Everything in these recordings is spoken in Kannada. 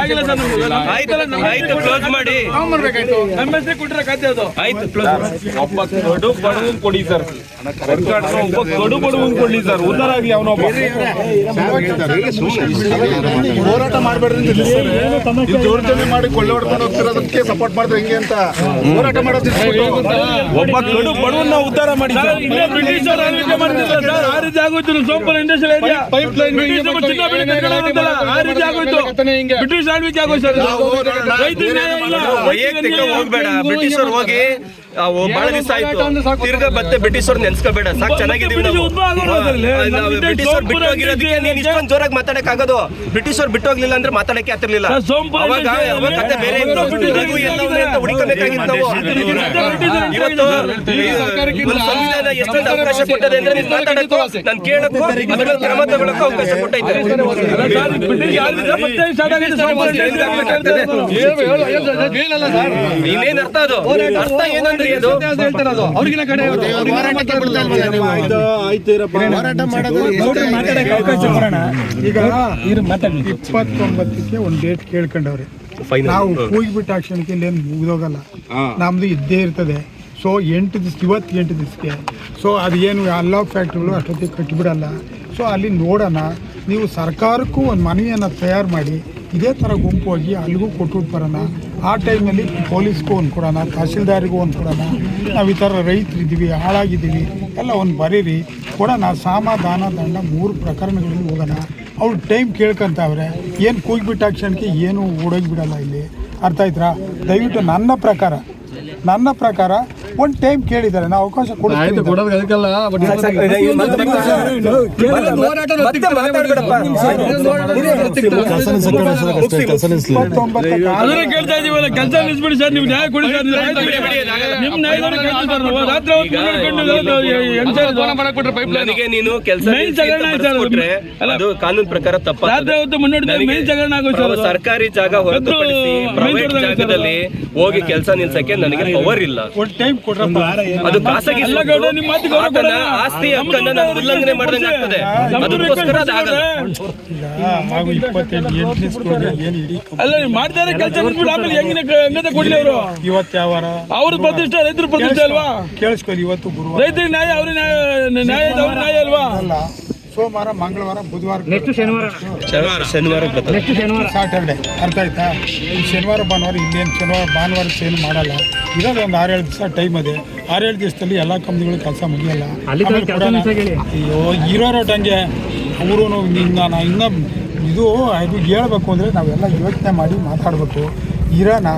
ಆಗಿಲ್ಲ ಸರ್ ನಮ್ಗೆ. ಆಯ್ತು ಆಯ್ತು ಕ್ಲೋಸ್ ಮಾಡಿ. ನಮ್ಮ ಹೆಸರು ಕೊಟ್ಟಿರೋ ಖಾತೆ ಅದು. ಆಯ್ತು ಕ್ಲೋಸ್ ಒಬ್ಬ ಕಡು ಸರ್. ಸರ್ಕಾರ ಒಬ್ಬ ಕಡು ಕೊಡ್ಲಿ ಸರ್. ಉದ್ದಾರ ಆಗ್ಲಿ ಅವನೊಬ್ಬ ಹೋರಾಟ ಮಾಡಬೇಡ್ರಿ ದೌರ್ಜನ್ಯ ಮಾಡಿ ಕೊಳ್ಳೆ ಹೊಡ್ಕೊಂಡು ಹೋಗ್ತಿರೋದಕ್ಕೆ ಸಪೋರ್ಟ್ ಮಾಡಿದ್ರೆ ಹೆಂಗೆ ಅಂತ ಹೋರಾಟ ಮಾಡೋದು ನಿಲ್ಲಿಸ್ಬಿಟ್ಟು ಒಬ್ಬ ಕಡು ಬಡವನ್ನ ಉದ್ಧಾರ ಮಾಡಿ ಸರ್, ಸರ್ ಇಲ್ಲೇ ಬ್ರಿಟಿಷರು ಆಳ್ವಿಕೆ ಮಾಡ್ತಿದ್ರು ಸರ್. ಆ ರೀತಿ ಆಗೋಯ್ತು ಸೋಂಪುರ ಇಂಡಸ್ಟ್ರಿಯಲ್ ಏರಿಯಾ ಬೆಳೀತಾ ಇರೋದಲ್ಲ, ಆ ರೀತಿ ಆಗೋಯ್ತು. ಬ್ರಿಟಿಷ್ ಆಳ್ವಿಕೆ ಆಗೋಯ್ತು ಸರ್ ಇಲ್ಲ ವೈಯಕ್ತಿಕ ಹೋಗ್ಬೇಡ. ಬ್ರಿಟಿಷರು ಹೋಗಿ ಅವು ಬಹಳ ದಿವಸ ಆಯ್ತು ತಿರ್ಗಾ ಮತ್ತೆ ಬ್ರಿಟಿಷರ್ ನೆನ್ಸ್ಕೋಬೇಡ ಸಾಕ್ ಚೆನ್ನಾಗಿದೀವಿ ನಾವು ನಾವು ಬ್ರಿಟಿಷರ್ ಸೋಂಪುರ ಬಿಟ್ಟು ಹೋಗಿರೋದಕ್ಕೆ ನೀನ್ ಇಷ್ಟೊಂದು ಜೋರಾಗಿ ಮಾತಾಡಕ್ ಆಗೋದು ಬ್ರಿಟಿಷರ್ ಬಿಟ್ಟು ಹೋಗ್ಲಿಲ್ಲ ಅಂದ್ರೆ ಮಾತಾಡಕ್ಕೆ ಆಗ್ತಿರ್ಲಿಲ್ಲ ಅವಾಗ ಅವಾಗ ಕತೆ ಬೇರೆ ಇತ್ತು ರಘು ಎಲ್ಲವನ್ನ ಅಂತ ಹುಡುಕಬೇಕಾಗಿತ್ತು ನಾವು ಇವತ್ತು ಸಂವಿಧಾನ ಎಷ್ಟೊಂದು ಅವಕಾಶ ಕೊಟ್ಟದೆ ಅಂದ್ರೆ ನೀನ್ ಮಾತಾಡಕ್ಕೂ ನಾನು ಕೇಳಕ್ಕೂ ಅದ್ರ ಮೇಲೆ ಕ್ರಮ ತಗೊಳಕ್ಕೂ ಅವಕಾಶ ಕೊಟ್ಟೈತೆ ಇನ್ನೇನ್ ಅರ್ಥ ಅದು ಅರ್ಥ ಏನಂದ್ರಿ ಇಪ್ಪತ್ತೊಂಬತ್ತಕ್ಕೆ ಒಂದು ಡೇಟ್ ಕೇಳ್ಕೊಂಡವ್ರೆ. ನಾವು ಕೂಗಿಬಿಟ್ಟ ಕ್ಷಣಕ್ಕೆ ಇಲ್ಲೇನು ಮುಗಿದೋಗಲ್ಲ. ನಮ್ದು ಇದ್ದೇ ಇರ್ತದೆ. ಸೊ ಎಂಟು ದಿವ್ಸ ಇವತ್ತು ಎಂಟು ದಿವಸಕ್ಕೆ. ಸೊ ಅದು ಏನು ಎಲ್ಲ ಫ್ಯಾಕ್ಟ್ರಿಗಳು ಅಷ್ಟೊತ್ತಿಗೆ ಕಟ್ಟಿಬಿಡಲ್ಲ. ಸೊ ಅಲ್ಲಿ ನೋಡೋಣ. ನೀವು ಸರ್ಕಾರಕ್ಕೂ ಒಂದು ಮನವಿಯನ್ನು ತಯಾರು ಮಾಡಿ. ಇದೇ ಥರ ಗುಂಪು ಹೋಗಿ ಅಲ್ಲಿಗೂ ಕೊಟ್ಟು ಬರೋಣ. ಆ ಟೈಮಲ್ಲಿ ಪೊಲೀಸ್ಗೂ ಒಂದು ಕೊಡೋಣ ತಹಸೀಲ್ದಾರಿಗೂ ಒಂದು ಕೊಡೋಣ, ನಾವು ಈ ಥರ ರೈತರಿದ್ದೀವಿ, ಹಾಳಾಗಿದ್ದೀವಿ, ಎಲ್ಲ ಒಂದು ಬರೀರಿ, ಕೊಡೋಣ ಸಮಾಧಾನ ದಂಡ ಮೂರು ಪ್ರಕರಣಗಳಿಗೆ ಹೋಗೋಣ. ಅವ್ರು ಟೈಮ್ ಕೇಳ್ಕೊಂತಾವ್ರೆ, ಏನು ಕೂಗಿಬಿಟ್ಟ ಕ್ಷಣಕ್ಕೆ ಏನು ಓಡೋಗಿ ಬಿಡಲ್ಲ ಇಲ್ಲಿ. ಅರ್ಥ ಆಯ್ತಾ ದಯವಿಟ್ಟು ನನ್ನ ಪ್ರಕಾರ ನನ್ನ ಪ್ರಕಾರ ಒಂದು ಟೈಮ್ ಕೇಳಿದ್ದಾರೆ ನಾವು ಅವಕಾಶ ಕೊಡ್ತೀವಿ ಇಪ್ಪತ್ತೊಂಬತ್ತಕ್ಕೆ ಅದನ್ನ ಕೇಳ್ತಾ ಇದೀವಲ್ಲ ಕೆಲಸ ನಿಲ್ಸ್ಬಿಡಿ ಸರ್ ನೀವು ನ್ಯಾಯ ಕೊಡಿ ಸರ್ ನಿಮ್ ನ್ಯಾಯದವ್ರು ಕೇಳ್ತೀವಿ ಸರ್ ನಾವು ರಾತ್ರಿ ಹೊತ್ತು ನೋಡ್ಕೊಂಡು ಹೆಂಗ್ ನನಗೆ ನೀನು ಕೆಲಸ Main ಜಗಳನ ಆಯ್ತು ಅದು. ಅಲ್ಲ. ಅದು ಕಾನೂನು ಪ್ರಕಾರ ರಾತ್ರಿ ಹೊತ್ತು ಜಗಳನ ಆಗೋಯ್ತು ಸರ್ ಅದು. ಸರ್ಕಾರಿ ಜಾಗ ಹೊರತುಪಡಿಸಿ ಪ್ರೈವೇಟ್ ಜಾಗದಲ್ಲಿ ಹೋಗಿ ಕೆಲಸ ನಿಲ್ಸಕ್ಕೆ ನನಗೆ ಪವರ್ ಇಲ್ಲ. ಒಂದು ಟೈಮ್ ಕೊಡ್ರಪ್ಪ. ಅದು ಖಾಸಗಿ ಆತನ ಆಸ್ತಿ ಹಕ್ಕನ್ನ ಉಲ್ಲಂಘನೆ ಮಾಡ್ದಂಗೆ ಆಗ್ತದೆ ಅದಕ್ಕೋಸ್ಕರ ನಾವು ಅಲ್ಲ ಕೆಲಸ ಆಮೇಲೆ ಹೆಂಗಿನ ಹೆಂಗದ ಕೊಡ್ಲಿ ಅವರು? ಇವತ್ತು ಯಾವ ಅವ್ರ ಪ್ರತಿಷ್ಠೆ ರೈತರ ಪ್ರತಿಷ್ಠೆ ಅಲ್ವಾ? ಕೇಳಿಸ್ಕೊಳ್ಳಿ ಇವತ್ತು ಗುರುವಾರ. ರೈತರಿಗೆ ನ್ಯಾಯ ಅವ್ರ ನ್ಯಾಯ ನ್ಯಾಯ ಅವ್ರ ನ್ಯಾಯ ಅಲ್ವಾ? ಸೋಮವಾರ ಮಂಗಳವಾರ ಬುಧವಾರ ಶನಿವಾರ. ಬರ್ತದೆ ಸಾಟರ್ಡೆ ಅರ್ಥ ಆಯ್ತಾ? ಈ ಶನಿವಾರ ಭಾನುವಾರ ಇಲ್ಲೇನು ಶನಿವಾರ ಭಾನುವಾರ ಏನು ಮಾಡಲ್ಲ. ಇರೋದು ಒಂದು ಆರೇಳು ದಿವಸ ಟೈಮ್ ಇದೆ ಆರೇಳು ದಿವಸದಲ್ಲಿ ಎಲ್ಲ ಕಂಪ್ನಿಗಳು ಕೆಲಸ ಮುಗಿಯಲ್ಲ. ಅಯ್ಯೋ ಇರೋ ಅಯ್ಯೋ ಹಂಗೆ ಅವರು ಇನ್ನ ನಾ ಇದು ಅದು ಹೇಳ್ಬೇಕು ಅಂದರೆ ನಾವೆಲ್ಲ ಯೋಚನೆ ಮಾಡಿ ಮಾತಾಡಬೇಕು. ಇರೋಣ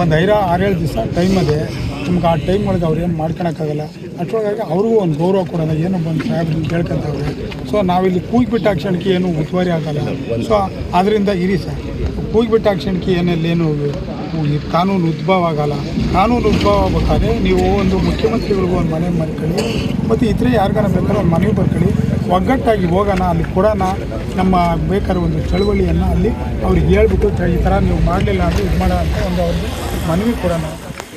ಒಂದು ಐರ ಆರೇಳು ದಿವಸ ಟೈಮ್ ಅದೇ. ನಮ್ಗೆ ಆ ಟೈಮ್ ಒಳಗೆ ಅವ್ರು ಏನು ಮಾಡ್ಕೊಳಕ್ಕಾಗಲ್ಲ. ಅಷ್ಟರೊಳಗಾಗಿ ಅವ್ರಿಗೂ ಒಂದು ಗೌರವ ಕೊಡೋಣ. ಏನೋ ಬಂದು ಸಾಹೇಬ್ರು ಕೇಳ್ಕೊಂತವ್ರೆ. ಸೊ ನಾವಿಲ್ಲಿ ಕೂಗಿಬಿಟ್ಟ ಕ್ಷಣಕ್ಕೆ ಏನು ಉತ್ತುವರಿ ಆಗಲ್ಲ. ಸೊ ಅದರಿಂದ ಇರಿ ಸರ್. ಕೂಗಿಬಿಟ್ಟ ಕ್ಷಣಕ್ಕೆ ಏನೆಲ್ಲೇನು ಈ ಕಾನೂನು ಉದ್ಭವ ಆಗಲ್ಲ. ಕಾನೂನು ಉದ್ಭವ ಆಗ್ಬೇಕಾದ್ರೆ ನೀವು ಒಂದು ಮುಖ್ಯಮಂತ್ರಿಗಳಿಗೂ ಒಂದು ಮನೆ ಮಾಡ್ಕೊಳ್ಳಿ. ಮತ್ತು ಇತರೆ ಯಾರಿಗಾರ ಬೇಕಾದ್ರೆ ಒಂದು ಮನೆಗೆ ಬರ್ಕೊಳ್ಳಿ. ಒಗ್ಗಟ್ಟಾಗಿ ಹೋಗೋಣ, ಅಲ್ಲಿ ಕೊಡೋಣ. ನಮ್ಮ ಬೇಕಾದ್ರೆ ಒಂದು ಚಳುವಳಿಯನ್ನು ಅಲ್ಲಿ ಅವ್ರಿಗೆ ಹೇಳ್ಬಿಟ್ಟು ಈ ಥರ ನೀವು ಮಾಡಲಿಲ್ಲ ಅಂದರೆ ಇದು ಮಾಡೋಣ ಅಂತ ಒಂದು ಅವ್ರಿಗೆ ಮನವಿ ಕೊಡೋಣ.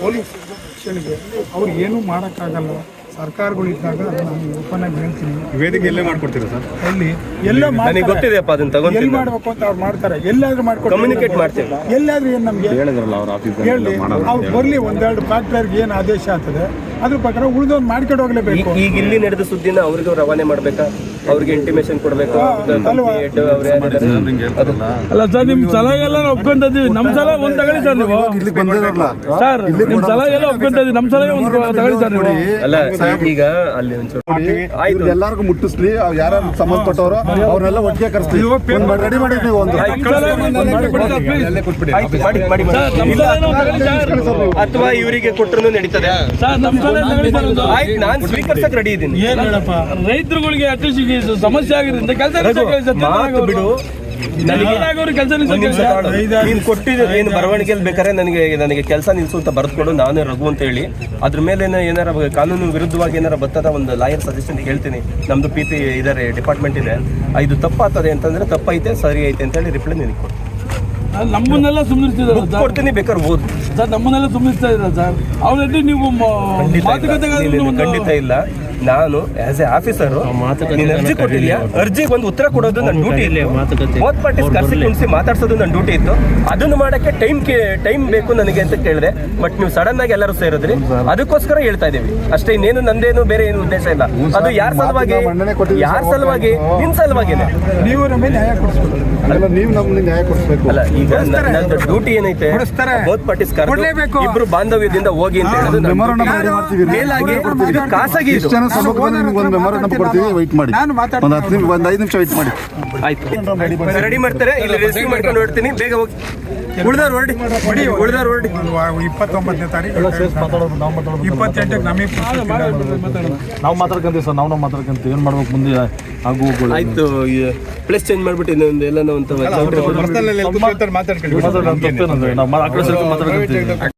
ಪೊಲೀಸ್ ರಕ್ಷಣೆಗೆ ಅವ್ರು ಏನೂ ಮಾಡೋಕ್ಕಾಗಲ್ಲ. ಸರ್ಕಾರಗಳಿದ್ದಾಗ ಅದು ನಾನು ಓಪನ್ ಆಗಿ ಹೇಳ್ತೀನಿ. ವೇದಿಕೆ ಎಲ್ಲೇ ಮಾಡ್ಕೊಡ್ತೀರಾ ಸರ್? ಎಲ್ಲಿ? ಎಲ್ಲ ನನಗೆ. ಗೊತ್ತಿದೆಯಪ್ಪ ಅದನ್ನ ಎಲ್ಲಿ ಮಾಡಬೇಕು ಮಾಡ್ಬೇಕು ಅಂತ ಅವ್ರು ಮಾಡ್ತಾರೆ. ಎಲ್ಲಾದ್ರೂ ಮಾಡ್ಕೊಡಿ ಕಮ್ಯುನಿಕೇಟ್ ಮಾಡ್ತೀವಿ. ಎಲ್ಲಾದ್ರೂ ಏನು ನಮಗೆ? ಹೇಳಿದ್ರಲ್ಲ ಅವ್ರ ಆಫೀಸ್ ಹೇಳಿ ಅವ್ರು ಬರಲಿ ಒಂದೆರಡು ಫ್ಯಾಕ್ಟರಿಗೆ ಏನು ಆದೇಶ ಆಗ್ತದೆ? ಅದ್ರ ಪ್ರಕಾರ ಉಳಿದೊಂದು ಮಾಡ್ಕೊಂಡು ಹೋಗ್ಲೇಬೇಕು. ಈಗ ಇಲ್ಲಿ ನಡೆದ ಸುದ್ದಿನ ಅವ್ರಿಗೂ ರವಾನೆ ಮಾಡ್ಬೇಕಾ? ಅವ್ರಿಗೆ ಇಂಟಿಮೇಷನ್ ಕೊಡಬೇಕು ಅಲ್ಲ ಸರ್ ನಿಮ್ ಸಲಹೆ ಎಲ್ಲ ಒಪ್ಕೊಂತಿದ್ವಿ ನಮ್ ಸಲ ಒಂದ್ ತಗೊಳ್ಳಿ ಸರ್ ನೀವು ಸರ್ ನಿಮ್ ಸಲಹೆ ಎಲ್ಲ ಒಪ್ಕೊಂತಿದ್ವಿ ನಮ್ ಸಲಹೆ ಒಂದ್ ತಗೊಳ್ಳಿ ಸರ್ ನೀವು ಅಲ್ಲ ಈಗ ಅಲ್ಲಿ ಒಂಚೂರು ಆಯ್ತು ಎಲ್ಲರಿಗೂ ಮುಟ್ಟಿಸ್ಲಿ ಯಾರು ಸಂಬಂಧಪಟ್ಟವರು ಅವ್ರನ್ನೆಲ್ಲ ಒಟ್ಟಿಗೆ ಕರೆಸ್ಲಿ ರೆಡಿ ಮಾಡಿ ನೀವು ಒಂದು. ಅಥವಾ ಇವರಿಗೆ ಕೊಟ್ಟರು ನಡೀತದೆ. ಆಯ್ತು ನಾನ್ ಸ್ವೀಕರಿಸಕ್ ರೆಡಿ ಇದ್ದೀನಿ ಏನು ಹೇಳಪ್ಪ ರೈತರುಗಳಿಗೆ ಅಟ್ಲೀಸ್ಟ್ ಇದು ಸಮಸ್ಯೆ ಆಗಿರೋದ್ರಿಂದ ಕೆಲಸ ಮಾತು ಬಿಡು. ನೀನ್ ಏನು ಬರವಣಿಗೆಯಲ್ಲಿ ಬೇಕಾದ್ರೆ ನನಗೆ ನನಗೆ ಕೆಲಸ ನಿಲ್ಸು ಅಂತ ಬರೆದುಕೊಡು ನಾನೇ ರಘು ಅಂತ ಹೇಳಿ. ಅದ್ರ ಮೇಲೆ ಏನಾರ ಕಾನೂನು ವಿರುದ್ಧವಾಗಿ ಏನಾರ ಬರ್ತದ ಒಂದು ಲಾಯರ್ ಸಜೆಷನ್ ಹೇಳ್ತೀನಿ. ನಮ್ದು ಪಿ ಪಿ ಇದಾರೆ ಡಿಪಾರ್ಟ್ಮೆಂಟ್ ಇದೆ. ಇದು ತಪ್ಪಾಗ್ತದೆ ಅಂತಂದ್ರೆ ತಪ್ಪೈತೆ ಸರಿ ಐತೆ ಅಂತ ಹೇಳಿ ರಿಪ್ಲೈ ನಿನಗೆ ಕೊಡ್ತೀನಿ. ನಮ್ಮನ್ನೆಲ್ಲ ಸುಮ್ಮನಿರ್ತಿದ್ದಾರೆ ಕೊಡ್ತೀನಿ ಬೇಕಾದ್ರೆ ಓದು. ಸರ್ ನಮ್ಮನ್ನೆಲ್ಲ ಸುಮ್ಮನಿಸ್ತಾ ಇದ್ದಾರೆ ಸರ್? ಅವ್ರಲ್ಲಿ ನೀವು ಖಂಡಿತ ಇಲ್ಲ. ಇಲ್ಲ, ಇಲ್ಲ, ಇಲ್ಲ ನಾನು ಆಸ್ ಎ ಆಫೀಸರ್ ನೀನು ಅರ್ಜಿ ಕೊಟ್ಟಿದ್ಯಾ? ಅರ್ಜಿಗೆ ಒಂದು ಉತ್ತರ ಕೊಡೋದು ನನ್ನ ಡ್ಯೂಟಿ ಬೋತ್ ಪಾರ್ಟೀಸ್ ಕರ್ಸಿ ಕುಣಿಸಿ ಮಾತಾಡ್ಸೋದು ನನ್ನ ಡ್ಯೂಟಿ ಇತ್ತು. ಅದನ್ನು ಮಾಡಕ್ಕೆ ಟೈಮ್ ಟೈಮ್ ಬೇಕು ನನಗೆ ಅಂತ ಕೇಳಿದೆ. ಬಟ್ ನೀವು ಸಡನ್ ಆಗಿ ಎಲ್ಲರೂ ಸೇರಿದ್ರಿ. ಅದಕ್ಕೋಸ್ಕರ ಹೇಳ್ತಾ ಇದೀವಿ ಅಷ್ಟೇ ಇನ್ನೇನು ನಂದೇನು ಬೇರೆ ಏನು ಉದ್ದೇಶ ಇಲ್ಲ. ಅದು ಯಾರ ಸಲುವಾಗಿ ಯಾರ ಸಲುವಾಗಿ? ನಿನ್ ಸಲುವಾಗಿ ನೀವು ಅಲ್ಲ ನೀವು ನಮ್ಗೆ ನ್ಯಾಯ ಕೊಡಿಸ್ಬೇಕು. ಅಲ್ಲ ಈಗ ನನ್ನ ಡ್ಯೂಟಿ ಏನೈತೆ. ಬೋತ್ ಪಾರ್ಟೀಸ್ ಕೊಡ್ಲೇಬೇಕು. ಇಬ್ರು ಬಾಂಧವ್ಯದಿಂದ ಹೋಗಿ ಅಂತ ಹೇಳೋದು ನನ್ನ ಮೆಮೊರಂಡಮ್ ಮಾಡ್ತೀವಿ. ಮೇಲಾಗಿ ಇದು ಖಾಸಗಿ ಸಭೆಗೆ ಬಂದು ನಿಮ್ಗೆ ಒಂದು ಕೊಡ್ತೀವಿ ವೆಯ್ಟ್ ಮಾಡಿ. ಒಂದು ಹತ್ತು ನಿಮಿಷ ಒಂದು ಐದು ನಿಮಿಷ ವೆಯ್ಟ್ ಮಾಡಿ. ಆಯ್ತು. ರೆಡಿ ಮಾಡ್ತಾರೆ ಇಲ್ಲಿ ರಿಸೀವ್ ಮಾಡ್ಕೊಂಡು ಹೊರಡ್ತೀನಿ ಬೇಗ ಹೋಗಿ. ಉಳ್ದಾರ್ ಹೊರಡಿ ಉಳ್ದಾರ್ ಹೊರಡಿ. ಇಪ್ಪತ್ತೊಂಬತ್ತನೇ ತಾರೀಕು. ಇಪ್ಪತ್ತೆಂಟಕ್ಕೆ ನಮಗೆ ನಾವು ಮಾತಾಡ್ಕೊಂತೀವಿ ಸರ್ ನಾವು ನಾವು ಮಾತಾಡ್ಕೊಂತೀವಿ. ಏನ್ ಮಾಡ್ಬೇಕು ಮುಂದೆ ಆಗು ಆಯ್ತು ಪ್ಲೇಸ್ ಚೇಂಜ್ ಮಾಡ್ಬಿಟ್ಟು ಇನ್ನೊಂದು ಎಲ್ಲ ನಾವು ಮಾತಾಡ್ಕೊಂಡು ನಾವು ಆ ಕಡೆ ಸೇರ್ಕೊಂಡು ಮಾತಾಡ್ಕೊಂತೀವಿ.